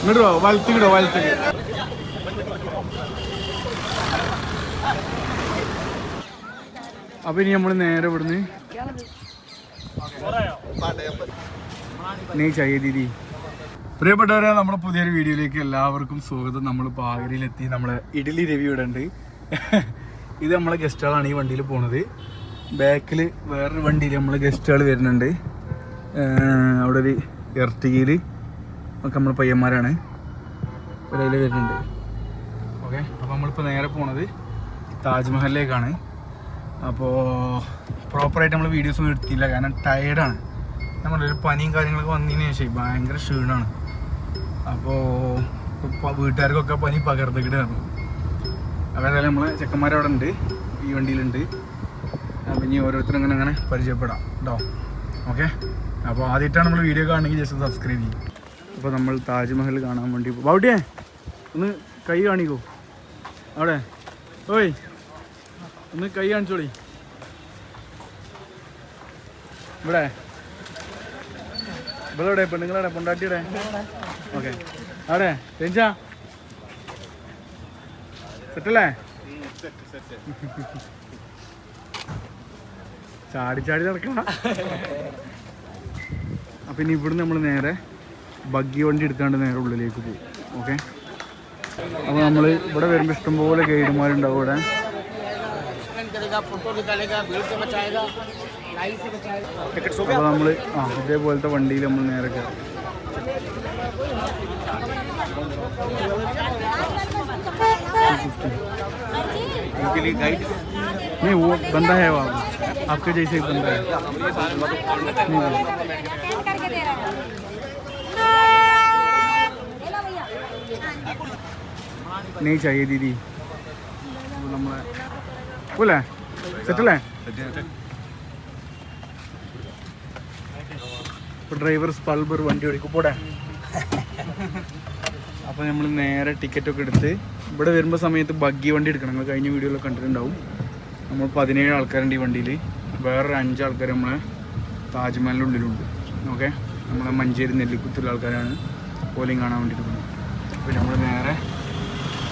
ഇങ്ങോട്ട് പോ വലത്തിക്കിടോ വലത്തിക്ക് അപ്പൊ ഇനി നമ്മൾ നേരെ ഇവിടുന്ന് ദീദി പ്രിയപ്പെട്ടവരെ നമ്മുടെ പുതിയൊരു വീഡിയോയിലേക്ക് എല്ലാവർക്കും സ്വാഗതം. നമ്മൾ പാകരിയിലെത്തി നമ്മളെ ഇഡലി രവി ഇവിടെ ഉണ്ട് ഇത് നമ്മളെ ഗസ്റ്റുകളാണ് ഈ വണ്ടിയിൽ പോണത്. ബാക്കിൽ വേറൊരു വണ്ടിയിൽ നമ്മളെ ഗസ്റ്റുകൾ വരുന്നുണ്ട്. അവിടെ ഒരു എർട്ടികയിൽ ഒക്കെ നമ്മൾ പയ്യന്മാരാണ്. ഒരതിൽ വരുന്നുണ്ട്. ഓക്കെ അപ്പോൾ നമ്മളിപ്പോൾ നേരെ പോണത് താജ്മഹലിലേക്കാണ്. അപ്പോൾ പ്രോപ്പറായിട്ട് നമ്മൾ വീഡിയോസ് ഒന്നും എടുത്തില്ല കാരണം ടയേർഡാണ് നമ്മളൊരു പനിയും കാര്യങ്ങളൊക്കെ വന്നതിന് ശേഷം ഭയങ്കര ക്ഷീണമാണ് അപ്പോൾ വീട്ടുകാർക്കൊക്കെ പനി പകർന്നിട്ടാണ് അപ്പോൾ ഏതായാലും നമ്മൾ ചെക്കന്മാരവിടെ ഉണ്ട് ഈ വണ്ടിയിലുണ്ട്. അപ്പം ഇനി ഓരോരുത്തരും അങ്ങനെ അങ്ങനെ പരിചയപ്പെടാം കേട്ടോ ഓക്കെ അപ്പോൾ ആദ്യമായിട്ടാണ് നമ്മൾ വീഡിയോ കാണണമെങ്കിൽ ജസ്റ്റ് സബ്സ്ക്രൈബ് ചെയ്യും. അപ്പോൾ നമ്മൾ താജ്മഹൽ കാണാൻ വേണ്ടി ബൗട്ടിയേ ഒന്ന് കൈ കാണിക്കോ. അവിടെ. ഓയ് ഒന്ന് കൈ കാണിച്ചോളി. ഇവിടെ. ഇവിടെ എവിടെ പെണ്ണുങ്ങളവിടെ പൊണ്ടാട്ടിയുടെ ഓക്കെ. അവിടെ. രഞ്ജ. സെറ്റല്ലേ? ചാടി ചാടി നടക്കണ. അപ്പൊ ഇനി ഇവിടുന്ന് നമ്മൾ നേരെ ബഗ്ഗി വണ്ടി എടുക്കാണ്ട് നേരെ ഉള്ളിലേക്ക് പോകും ഓക്കെ അപ്പോൾ നമ്മൾ ഇവിടെ വരുമ്പോൾ ഇഷ്ടംപോലെ ഗൈഡുമാരുണ്ടാവും ഇവിടെ അപ്പോൾ നമ്മൾ ആ ഇതേപോലത്തെ വണ്ടിയിൽ നമ്മൾ നേരെ കയറും नहीं वो बंदा है वो आपके जैसे ही बंदा है नहीं चाहिए दीदी वो നമ്മളെ പോലെ സെറ്റല്ലേ ഇപ്പോൾ ഡ്രൈവർ സ്പൾബർ വണ്ടി ഓടിക്കും പോടെ അപ്പോൾ നമ്മൾ നേരെ ടിക്കറ്റ് ഒക്കെ എടുത്ത് ഇവിടെ വരുമ്പോൾ സമയത്ത് ബഗ്ഗി വണ്ടി എടുക്കണം നിങ്ങൾ കഴിഞ്ഞ വീഡിയോയിൽ കണ്ടിട്ടുണ്ടാവും നമ്മൾ പതിനേഴ് ആൾക്കാരുണ്ട് ഈ വണ്ടിയിൽ വേറൊരു അഞ്ച് ആൾക്കാർ നമ്മളെ താജ്മഹലിൻ്റെ ഉള്ളിലുണ്ട് ഓക്കെ നമ്മളെ മഞ്ചേരി നെല്ലിക്കുത്തുള്ള ആൾക്കാരാണ് പോലെയും കാണാൻ വേണ്ടിയിട്ട് പോകുന്നത് അപ്പോൾ നമ്മൾ നേരെ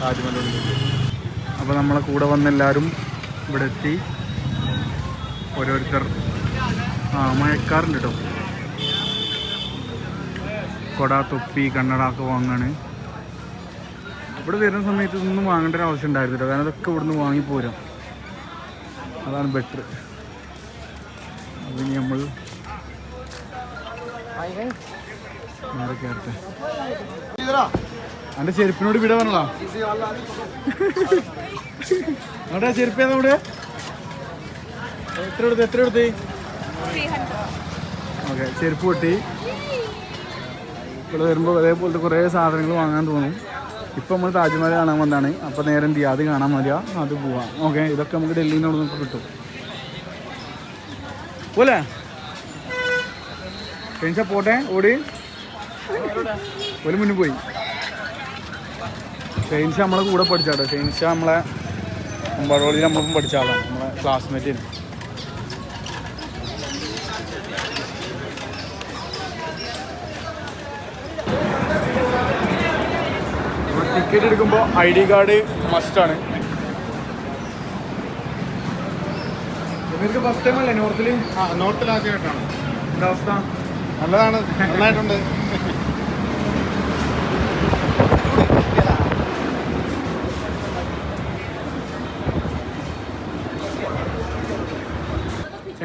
താജ്മഹലിന്റെ ഉള്ളിലേക്ക് അപ്പോൾ നമ്മളെ കൂടെ വന്ന എല്ലാവരും ഇവിടെ എത്തി ഓരോരുത്തർ ആ മഴക്കാറുണ്ട് കേട്ടോ കൊട തൊപ്പി കണ്ണട ഒക്കെ വാങ്ങാണ്. ഇവിടെ വരുന്ന സമയത്ത് ഇതൊന്നും വാങ്ങേണ്ട ഒരു ആവശ്യം ഉണ്ടായിരുന്നില്ല. കാരണം അതൊക്കെ ഇവിടുന്ന് വാങ്ങിപ്പോരാം അതാണ് ബെറ്റർ അതിന് നമ്മൾ നേരെ കയറട്ടെ എന്റെ ചെരുപ്പിനോട് വിട പറഞ്ഞോ അവിടെ ചെരുപ്പ് ഏതാ അവിടെ എത്ര എടുത്ത് എത്ര എടുത്ത് ഓക്കെ ചെരുപ്പ് പൊട്ടി. ഇവിടെ വരുമ്പോൾ അതേപോലത്തെ കുറേ സാധനങ്ങൾ വാങ്ങാൻ തോന്നും. ഇപ്പം നമ്മൾ താജ്മഹൽ കാണാൻ വന്നതാണ് അപ്പോൾ നേരം എന്ത് അത് കാണാൻ മതിയാ അത് പോവാം. ഓക്കെ ഇതൊക്കെ നമുക്ക് ഡൽഹിയിൽ നിന്ന് നമുക്ക് കിട്ടും. പോലെ ടെൻഷ പോട്ടെ ഓടി. ഒരു മുന്നിൽ പോയി. ഷെയിൻഷ നമ്മളെ കൂടെ പഠിച്ചാട്ടോ ഷെയിൻഷ നമ്മളെ അമ്പാടോളിൽ നമ്മളും പഠിച്ച ആളാണ് നമ്മളെ ക്ലാസ്മേറ്റിന് ടിക്കറ്റ് എടുക്കുമ്പോൾ ഐ ഡി കാർഡ് മസ്റ്റാണ് നിങ്ങൾക്ക് ഫസ്റ്റ് ടൈം അല്ലേ? നോർത്തിൽ നോർത്തിൽ ആദ്യമായിട്ടാണ്. എന്താ അവസ്ഥ? നല്ലതാണ്. നന്നായിട്ടുണ്ട്.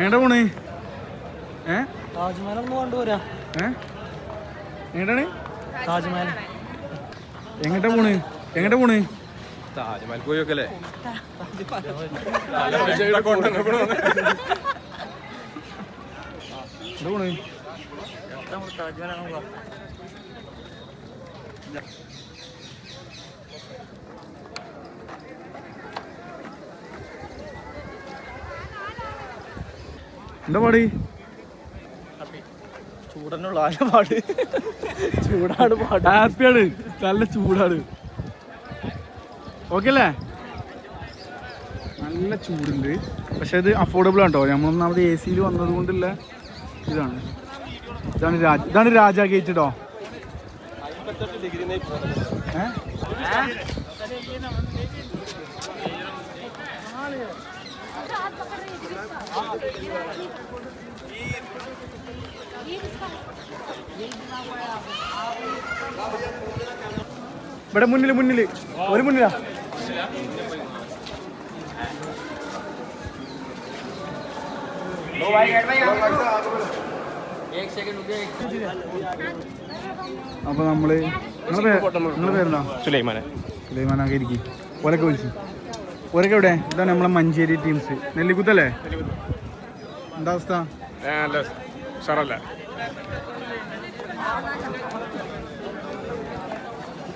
എങ്ങോട്ടാ പോണ്? ഏ? താജ്മഹൽ ഒന്ന് കൊണ്ടുപോരാ ഏ? എങ്ങോട്ടാണ് താജ്മഹൽ. എങ്ങോട്ടാ പോണ്? എങ്ങോട്ടാ പോണ്? താജ്മഹൽ പോയി വെക്കല്ലേ എവിടെ പോണ്? എന്താ പാടി? ചൂടനുള്ള ആയ പാട്. ചൂടാണ് പാട്. ഹാപ്പിയാണ്. നല്ല ചൂടാണ്. ഓക്കെ അല്ലേ? നല്ല ചൂടുണ്ട്. പക്ഷെ ഇത് അഫോർഡബിൾ ആണ് നമ്മളൊന്നാമത് എ സിയിൽ വന്നത് കൊണ്ടുള്ള ഇതാണ്. ഇതാണ് രാജ ഇതാണ് രാജ ഗേറ്റ് കേട്ടോ ഏ? ഇവിടെ മുന്നിൽ മുന്നിൽ ഒരു മുന്നിലാ. അപ്പൊ നമ്മൾ നിങ്ങളെ പേര് നിങ്ങളെ പേരെന്താ? സുലൈമാനെ. സുലൈമാനാകെ ഇരിക്കും. ഓരൊക്കെ വിളിച്ചു. ഓരൊക്കെ എവിടെ? ഇതാണ് നമ്മളെ മഞ്ചേരി ടീംസ് നെല്ലിക്കുത്തല്ലേ എന്താ അവസ്ഥ? നല്ല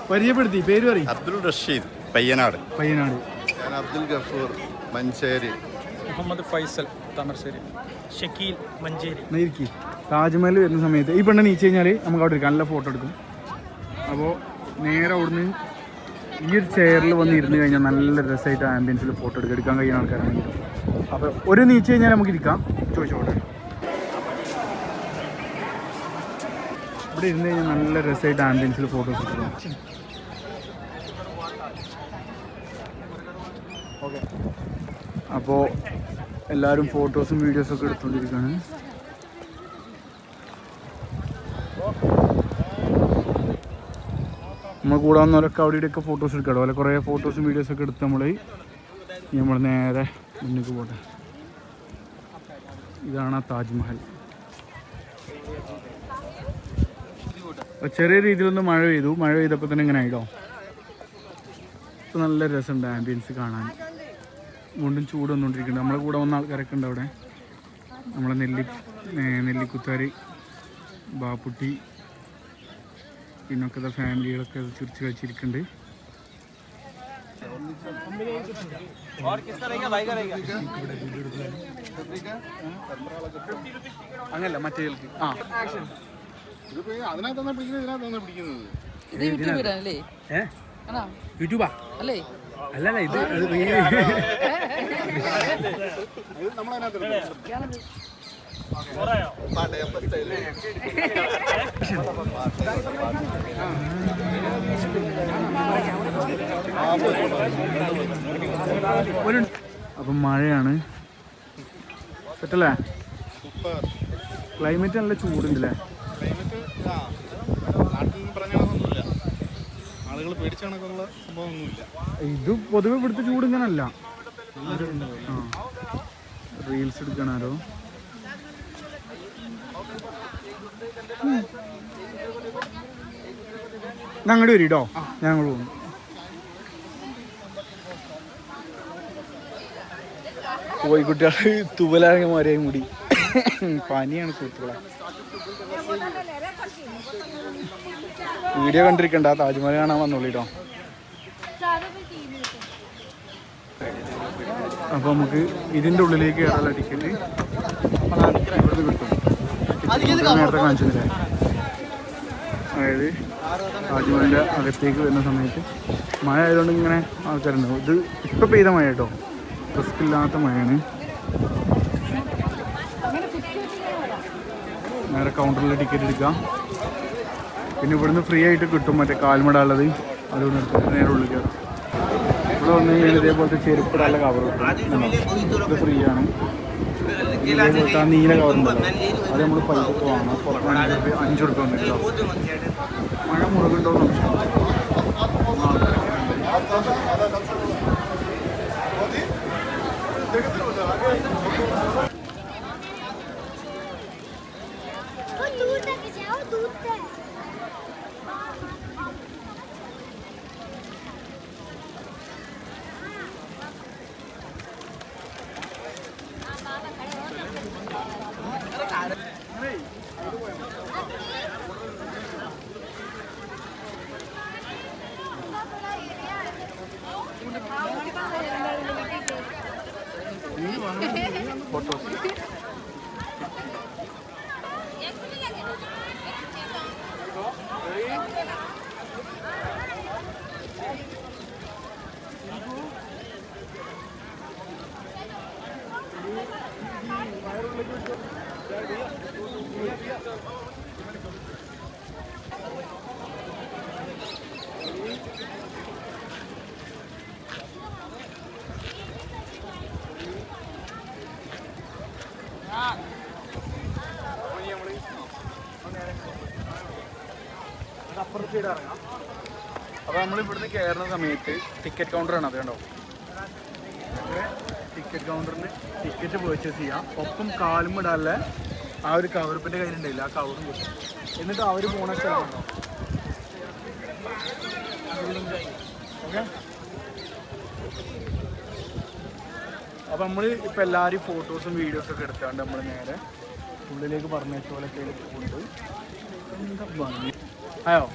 പരിചയപ്പെടുത്തി പേര് പറയും. അബ്ദുൾ റഷീദ് പയ്യനാട്. പയ്യനാട്. ഞാൻ അബ്ദുൽ ഗഫൂർ മഞ്ചേരി. മുഹമ്മദ് ഫൈസൽ താമരശ്ശേരി. ഷക്കീൽ മഞ്ചേരി. ഇരിക്കി താജ്മഹൽ വരുന്ന സമയത്ത് ഈ പെണ്ണ് നീച്ച് കഴിഞ്ഞാൽ നമുക്ക് അവിടെ എടുക്കാം നല്ല ഫോട്ടോ എടുക്കും. അപ്പോൾ നേരെ അവിടുന്ന് ഈ ഒരു ചെയറിൽ വന്ന് ഇരുന്ന് കഴിഞ്ഞാൽ നല്ല രസമായിട്ട് ആംബിയൻസിൽ ഫോട്ടോ എടുക്കുക എടുക്കാൻ കഴിയുന്ന ആൾക്കാരാണെങ്കിൽ അപ്പോൾ ഒരു നീച്ച് കഴിഞ്ഞാൽ നമുക്ക് ഇരിക്കാം. ചോദിച്ചോട്ടെ. ഇവിടെ ഇരുന്ന് കഴിഞ്ഞാൽ നല്ല രസമായിട്ട് ആംബിയൻസിൽ ഫോട്ടോസ് എടുക്കാം ഓക്കെ. അപ്പോൾ എല്ലാവരും ഫോട്ടോസും വീഡിയോസും ഒക്കെ എടുത്തുകൊണ്ടിരിക്കുകയാണ് നമ്മൾ കൂടാവുന്നവരൊക്കെ അവിടെ ഇവിടെയൊക്കെ ഫോട്ടോസ് എടുക്കാം അതുപോലെ കുറേ ഫോട്ടോസും വീഡിയോസൊക്കെ എടുത്ത് നമ്മൾ നമ്മൾ നേരെ മുന്നിലേക്ക് പോട്ടെ. ഇതാണ് ആ താജ്മഹൽ ചെറിയ രീതിയിലൊന്ന് മഴ പെയ്തു. മഴ പെയ്തപ്പോൾ തന്നെ ഇങ്ങനെ ആയിട്ടോ? ഇപ്പം നല്ല രസമുണ്ട് ആംബിയൻസ് കാണാൻ. വീണ്ടും ചൂട് വന്നുകൊണ്ടിരിക്കുന്നുണ്ട് നമ്മളെ കൂടെ വന്ന ആൾക്കാരൊക്കെ ഉണ്ട് അവിടെ. നമ്മളെ നെല്ലി നെല്ലിക്കുത്താരി ബാപ്പുട്ടി പിന്നൊക്കെ ഫാമിലികളൊക്കെ ചിരിച്ച് കളിച്ചിരിക്കുന്നുണ്ട് അങ്ങനല്ല മറ്റേ ആ. ഇതിപ്പോ അതിനകത്താണ് പിടിക്കുന്നത് ഇതിനകത്താണ് പിടിക്കുന്നത് ഇത് യൂട്യൂബിലല്ലേ ഏ യൂട്യൂബാ അല്ലേ അല്ലല്ല ഇത് ഇത് ഇത് നമ്മളതിനകത്ത് ഒരു അപ്പം മഴയാണ്. സെറ്റല്ലേ? ക്ലൈമറ്റ് നല്ല ചൂടുണ്ടല്ലേ? ഇത് പൊതുവെ ഇവിടുത്തെ ചൂട് ഇങ്ങനല്ല. റീൽസ് എടുക്കണാരോ ഞങ്ങളുടെ വരിട്ടോ കേട്ടോ ഞങ്ങൾ പോകും കോഴിക്കുട്ടികൾ തുവലാകെ മാറിയായി കൂടി. പനിയാണ് സുഹൃത്തുക്കളെ. വീഡിയോ കണ്ടിരിക്കണ്ട താജ്മഹൽ കാണാൻ വന്നോളൂ അപ്പൊ നമുക്ക് ഇതിന്റെ ഉള്ളിലേക്ക് കയറാനുള്ള ടിക്കറ്റ് കിട്ടും. നേരത്തെ കാണിച്ചില്ലേ? അതായത് താജ്മഹലിന്റെ അകത്തേക്ക് വരുന്ന സമയത്ത് മഴ ആയതുകൊണ്ട് ഇങ്ങനെ ആൾക്കാരുണ്ടാവും. ഇത് ഇപ്പൊ പെയ്ത മഴ കേട്ടോ റിസ്ക് ഇല്ലാത്ത മഴയാണ്. നേരെ കൗണ്ടറിൽ ടിക്കറ്റ് എടുക്കാം. പിന്നെ ഇവിടുന്ന് ഫ്രീ ആയിട്ട് കിട്ടും മറ്റേ കാൽമട ഉള്ളത് അതുകൊണ്ട് എടുത്തിട്ട് നേരെ ഉള്ളിൽ കയറാം. ഇവിടെ വന്നു കഴിഞ്ഞാൽ ഇതേപോലത്തെ ചെരുപ്പിടാനുള്ള കവർ കിട്ടും. ഫ്രീ ആണ്. നീല കവറുണ്ടല്ലോ അത് നമ്മൾ പൈസ വാങ്ങണം. പുറത്ത് അഞ്ച് രൂപ വന്നിട്ടോ മഴ മുളകുണ്ടോ दूध അപ്പുറത്ത് സൈഡ് ഇറങ്ങാം അപ്പോൾ നമ്മൾ ഇവിടുന്ന് കയറുന്ന സമയത്ത് ടിക്കറ്റ് കൗണ്ടറാണ് അത് കണ്ടോ? ടിക്കറ്റ് കൗണ്ടറിന് ടിക്കറ്റ് പർച്ചേസ് ചെയ്യാം. ഒപ്പം കാലും ഇടാനുള്ള ആ ഒരു കവറിപ്പിന്റെ കയ്യിലുണ്ടായില്ല ആ കവറും കിട്ടും എന്നിട്ട് അവർ പോണ സ്ഥലമുണ്ടോ ഓക്കെ. അപ്പം നമ്മൾ ഇപ്പം എല്ലാവരും ഫോട്ടോസും വീഡിയോസും ഒക്കെ എടുത്താണ്ട് നമ്മൾ നേരെ ഉള്ളിലേക്ക് പറഞ്ഞ പോലൊക്കെ കൊണ്ട് എന്താ ഭംഗി? അയോ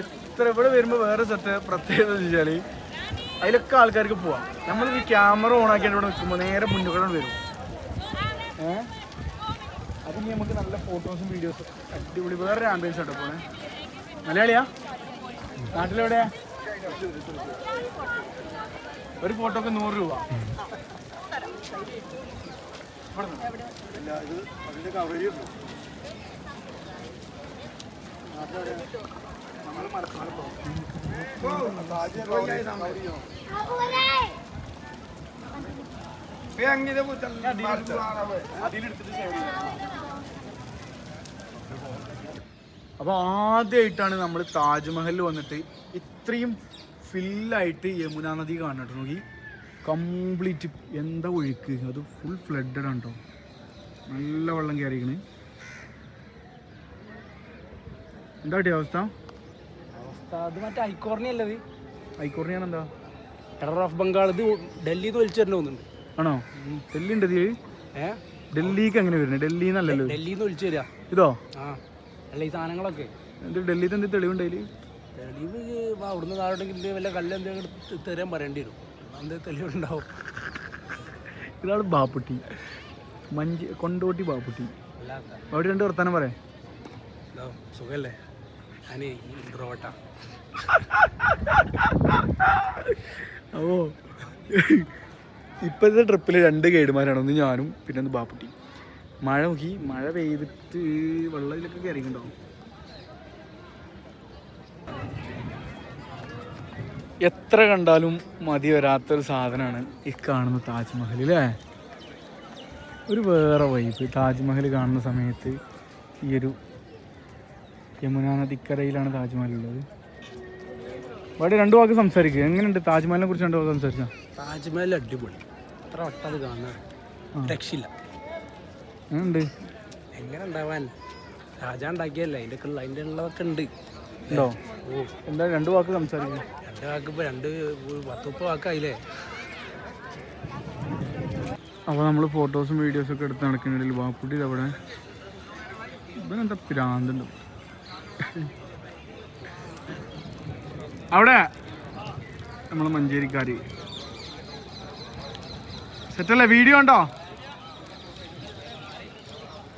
എത്ര ഇവിടെ വരുമ്പോൾ വേറെ സെറ്റ് പ്രത്യേകത വെച്ചാൽ അതിലൊക്കെ ആൾക്കാർക്ക് പോവാം. നമ്മൾ ഈ ക്യാമറ ഓൺ ആക്കിയിട്ട് ഇവിടെ നിൽക്കുമ്പോൾ നേരെ മുന്നിൽ വരും. ഏഹ് ഇനി നമുക്ക് നല്ല ഫോട്ടോസും വീഡിയോസും അടിപൊളി. വേറൊരു ആംബിയൻസ് ഉണ്ടോ പോണേ. മലയാളിയാ? നാട്ടിലെവിടെയാ? ഒരു ഫോട്ടോക്ക് നൂറ് രൂപ. അതുപോലെ അപ്പോൾ ആദ്യമായിട്ടാണ് നമ്മൾ താജ്മഹലിൽ വന്നിട്ട് ഇത്രയും ഫില്ലായിട്ട് യമുന നദി കാണട്ടോ നോക്കി. കംപ്ലീറ്റ് എന്താ ഒഴുക്ക്? അത് ഫുൾ ഫ്ലഡഡ് ആണ് കേട്ടോ നല്ല വെള്ളം കയറിയിരിക്കണേ എന്താ അവസ്ഥ? അത് മറ്റേ ഹൈക്കോടതി അല്ലത് എന്താ ടെറർ ഓഫ് ബംഗാൾ ഇത് ഡൽഹിയിൽ നിന്ന് വലിച്ചു തരണം തോന്നുന്നുണ്ട്. ആണോ? ഡൽഹി ഉണ്ട് ഇതിൽ ഡൽഹിക്ക് എങ്ങനെ വരുന്നത് ഡൽഹിയിൽ നിന്നല്ലല്ലോ ഡൽഹിയിൽ നിന്ന് വിളിച്ചു തരിക ഇതോ? ആ. അല്ല ഈ സാധനങ്ങളൊക്കെ. എന്ത് ഡൽഹിയിൽ എന്ത് തെളിവുണ്ടായിൽ തെളിവ് ഇപ്പൊ അവിടുന്ന് താഴോട്ടെങ്കിൽ വല്ല കല്ല് എന്തെങ്കിലും തരാൻ പറയേണ്ടി വരും. എന്ത് തെളിവുണ്ടാവും. ഇതാണ് ബാപ്പുട്ടി. മഞ്ച് കൊണ്ടോട്ടി ബാപ്പുട്ടി. അവിടെ രണ്ട് വർത്താനം പറയാം. സുഖല്ലേ? ഞാൻ ഇൻട്രോവട്ട ഓ ട്രിപ്പിൽ രണ്ട് ഗൈഡുമാരാണ് ഒന്ന് ഞാനും പിന്നെ ഒന്ന് ബാപ്പുട്ടി. മഴ നോക്കി മഴ പെയ്തിട്ട് വെള്ളത്തിലൊക്കെ കയറിയിട്ടുണ്ടോ എത്ര കണ്ടാലും മതി വരാത്തൊരു സാധനമാണ് ഈ കാണുന്ന താജ്മഹൽ അല്ലേ ഒരു വേറെ വൈപ്പ് താജ്മഹൽ കാണുന്ന സമയത്ത് ഈ ഒരു യമുന നദിക്കരയിലാണ് താജ്മഹൽ ഉള്ളത്. ഇവിടെ രണ്ടു വാക്ക് സംസാരിക്കുക എങ്ങനെയുണ്ട്? താജ്മഹലിനെ കുറിച്ച് രണ്ടു വാക്ക് സംസാരിച്ച. താജ്മഹൽ അടിപൊളി. എത്ര വട്ടം അത് കാണാൻ രക്ഷയില്ല. എങ്ങനെയുണ്ട്? എങ്ങനെ ഉണ്ടാവാൻ? രാജാ ഉണ്ടാക്കിയല്ലേ? അതിന്റെ ഒക്കെ അതിന്റെ ഉള്ളതൊക്കെ ഉണ്ട്. ഉണ്ടോ? എന്താ രണ്ടു വാക്ക് സംസാരിക്കുക രണ്ട് വാക്ക് ഇപ്പോൾ രണ്ട് പത്ത് മുപ്പത് വാക്കായില്ലേ അപ്പോൾ നമ്മൾ ഫോട്ടോസും വീഡിയോസും ഒക്കെ എടുത്ത് നടക്കുന്നുണ്ടെങ്കിൽ ബാപ്പുട്ടി അവിടെ ഇവനെന്താ പിരാന്തുണ്ട്? അവിടെ നമ്മൾ മഞ്ചേരിക്കാർ സെറ്റല്ലേ? വീഡിയോ ഉണ്ടോ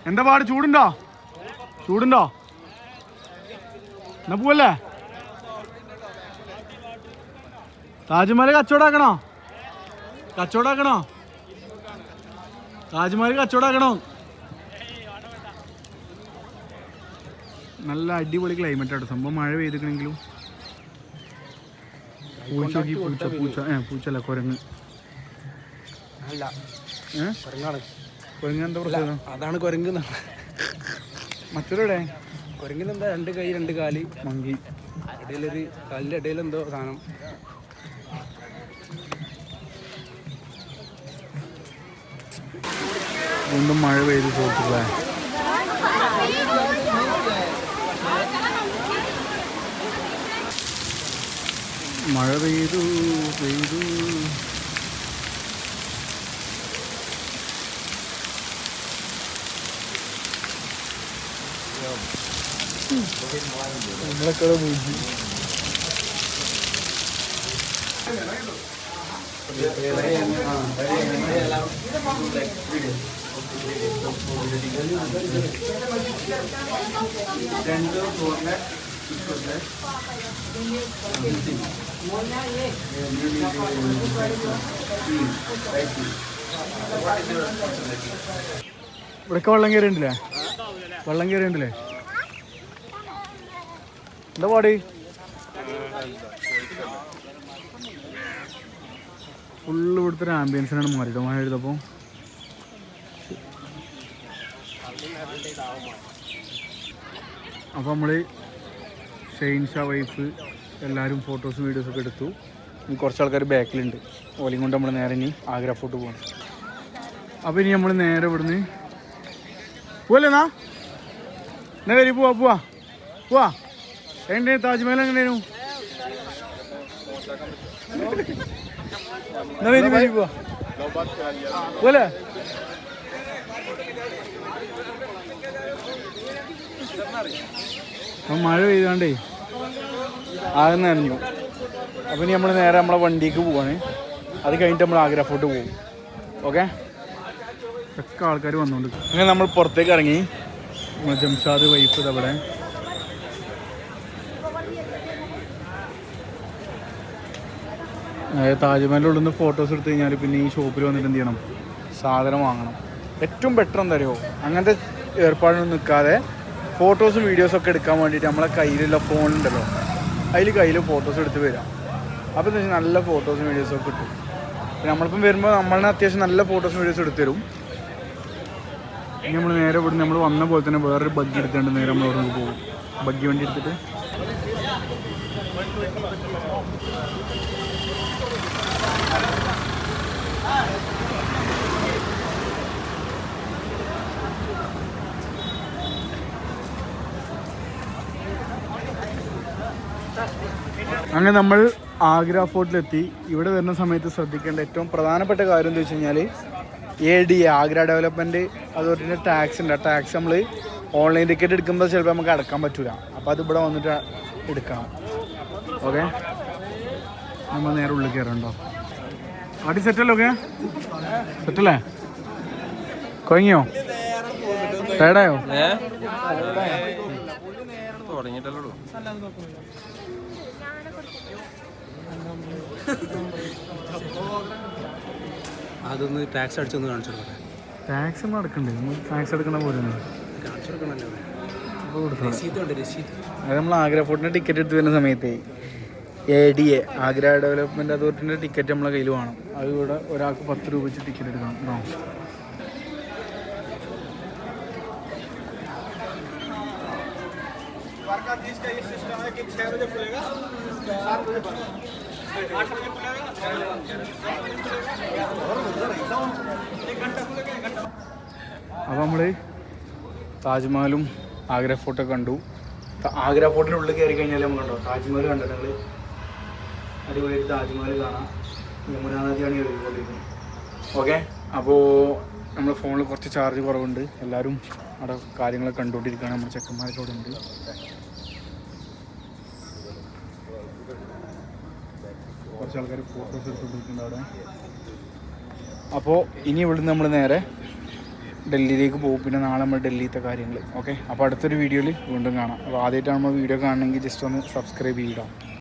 എന്താ പാട്? ചൂടുണ്ടോ? ചൂടുണ്ടോ? എന്നാ പോവല്ലേ? താജ്മഹൽ കച്ചവടാക്കണോ? കച്ചവടാക്കണോ? താജ്മഹൽ കച്ചവടാക്കണോ? നല്ല അടിപൊളി ക്ലൈമറ്റ് ആണ് സംഭവം മഴ പെയ്തിക്കണെങ്കിലും പൂച്ച നോക്കി പൂച്ച പൂച്ച ഏ പൂച്ചല്ല കുരങ്ങ്. കുരങ്ങ് എന്താ പ്രശ്നം അതാണ് കുരങ്ങ് മറ്റൊരുടെ കുരങ്ങിന് എന്താ രണ്ട് കൈ രണ്ട് കാൽ. മങ്കി. ഇടയിലൊരു കാലിന്റെ ഇടയിൽ എന്തോ സാധനം. വീണ്ടും മഴ പെയ്ത് സുഹൃത്തുക്കളെ. മഴ പെയ്തു പെയ്തു നമ്മളൊക്കെ അവിടെ പോയി ഇവിടൊക്കെ വെള്ളം കയറിയുണ്ടല്ലേ വെള്ളം കയറിയുണ്ടല്ലേ എന്താ പാടി? ഫുള്ള് ഇവിടുത്തെ ആംബിയൻസിനാണ് മാറിയിട്ട് മഴ എഴുതപ്പോൾ അപ്പോൾ നമ്മൾ ഷെയിൻഷ വൈഫ് എല്ലാവരും ഫോട്ടോസും വീഡിയോസും ഒക്കെ എടുത്തു. ഇനി കുറച്ച് ആൾക്കാർ ബാക്കിലുണ്ട്. ഓലയും കൊണ്ട് നമ്മൾ നേരെ ഇനി ആഗ്ര ഫോർട്ട് പോകണം അപ്പോൾ ഇനി നമ്മൾ നേരെ ഇവിടുന്ന് പോലെന്നാ എന്നാ വരി പോവാ പോവാ. പോവാ. എങ്ങനെ താജ്മഹൽ എങ്ങനെയായിരുന്നു എന്നാ വരി വരി പോവാ. പോലെ അപ്പം മഴ പെയ്താണ്ടേ ആകെ നനഞ്ഞു. അപ്പം ഇനി നമ്മൾ നേരെ നമ്മളെ വണ്ടിക്ക് പോവാണ്. അത് കഴിഞ്ഞിട്ട് നമ്മൾ ആഗ്ര ഫോർട്ട് പോകും ഓക്കെ ഒക്കെ ആൾക്കാർ വന്നുകൊണ്ട് അങ്ങനെ നമ്മൾ പുറത്തേക്ക് ഇറങ്ങി. ജംഷാദ് വൈഫ് അവിടെ താജ്മഹലിന്റെ ഉള്ളിൽ നിന്ന് ഫോട്ടോസ് എടുത്തു കഴിഞ്ഞാൽ പിന്നെ ഈ ഷോപ്പിൽ വന്നിട്ട് എന്ത് ചെയ്യണം? സാധനം വാങ്ങണം. ഏറ്റവും ബെറ്റർ എന്താ അറിയോ? അങ്ങനത്തെ ഏർപ്പാടൊന്നും നിൽക്കാതെ ഫോട്ടോസും വീഡിയോസും ഒക്കെ എടുക്കാൻ വേണ്ടിയിട്ട് നമ്മളെ കയ്യിലുള്ള ഫോൺ ഉണ്ടല്ലോ. അതിൽ കയ്യിൽ ഫോട്ടോസ് എടുത്ത് വരാം. അപ്പോൾ എന്താ നല്ല ഫോട്ടോസും വീഡിയോസും ഒക്കെ കിട്ടും. നമ്മളിപ്പം വരുമ്പോൾ നമ്മളെ അത്യാവശ്യം നല്ല ഫോട്ടോസും വീഡിയോസും എടുത്തു തരും. ഇനി നമ്മൾ നേരെ ഇവിടെ നമ്മൾ വന്ന പോലെ തന്നെ വേറൊരു ബഗ്ഗി എടുത്തുകൊണ്ട് നേരെ നമ്മൾ അവിടെ പോകും. ബഗ്ഗി വണ്ടി എടുത്തിട്ട്. അങ്ങനെ നമ്മൾ ആഗ്ര ഫോർട്ടിലെത്തി ഇവിടെ വരുന്ന സമയത്ത് ശ്രദ്ധിക്കേണ്ട ഏറ്റവും പ്രധാനപ്പെട്ട കാര്യം എന്താ വെച്ച് കഴിഞ്ഞാൽ എ ഡി ആഗ്ര ഡെവലപ്മെന്റ് അതുപോലെ തന്നെ ടാക്സ് ഉണ്ട് ആ ടാക്സ് നമ്മൾ ഓൺലൈൻ ടിക്കറ്റ് എടുക്കുമ്പോൾ ചിലപ്പോൾ നമുക്ക് അടക്കാൻ പറ്റില്ല അപ്പോൾ അത് ഇവിടെ വന്നിട്ട് എടുക്കണം ഓക്കെ നമ്മൾ നേരെ ഉള്ളിൽ കയറണ്ടോ അടി സെറ്റല്ലേ ഓക്കെ സെറ്റല്ലേ കൊയങ്ങിയോ ടയർഡായോ തുടങ്ങിയിട്ടല്ലോ അതൊന്ന് ടാക്സ് അടിച്ചൊന്ന് കാണിച്ചു കൊടുക്കട്ടെ ടാക്സ് ഒന്നും അടക്കണ്ടേ നമ്മൾ ടാക്സ് അടക്കണ പോലെ കാണിച്ചു കൊടുക്കണല്ലോ അത് നമ്മൾ ആഗ്ര ഫോർട്ടിന്റെ ടിക്കറ്റ് എടുത്ത് വരുന്ന സമയത്ത് A D A Agra development അതോറിറ്റിന്റെ ticket നമ്മളെ കയ്യിൽ വേണം അത് ഇവിടെ ഒരാൾക്ക് പത്ത് രൂപ വെച്ച് ടിക്കറ്റ് എടുക്കണം കേട്ടോ അപ്പോൾ നമ്മൾ താജ്മഹലും ആഗ്ര ഫോർട്ടൊക്കെ കണ്ടു. ആഗ്ര ഫോർട്ടിന്റെ ഉള്ളിൽ കയറി കഴിഞ്ഞാൽ നമ്മൾ കണ്ടോ? താജ്മഹൽ കണ്ടിട്ടുണ്ട് അടിപൊളിയായിട്ട് താജ്മഹൽ കാണാം. യമുനാ നദിയാണ് എഴുതിക്കൊണ്ടിരിക്കുന്നത് ഓക്കെ? അപ്പോൾ നമ്മൾ ഫോണിൽ കുറച്ച് ചാർജ് കുറവുണ്ട്. എല്ലാവരും അവിടെ കാര്യങ്ങളൊക്കെ കണ്ടുകൊണ്ടിരിക്കുകയാണ്. നമ്മുടെ ചെക്കന്മാരൊക്കെ അവിടെ ഉണ്ട്. കുറച്ച് ആൾക്കാർ ഫോട്ടോസ് എടുത്തുകൊണ്ടിരിക്കുന്നുണ്ട് അവിടെ. അപ്പോൾ ഇനി ഇവിടുന്ന് നമ്മൾ നേരെ ഡൽഹിയിലേക്ക് പോകും. പിന്നെ നാളെ നമ്മൾ ഡൽഹിയിലത്തെ കാര്യങ്ങൾ ഓക്കെ അപ്പോൾ അടുത്തൊരു വീഡിയോയിൽ വീണ്ടും കാണാം. അപ്പോൾ ആദ്യമായിട്ടാണ് നമ്മൾ വീഡിയോ കാണണമെങ്കിൽ ജസ്റ്റ് ഒന്ന് സബ്സ്ക്രൈബ് ചെയ്യുക.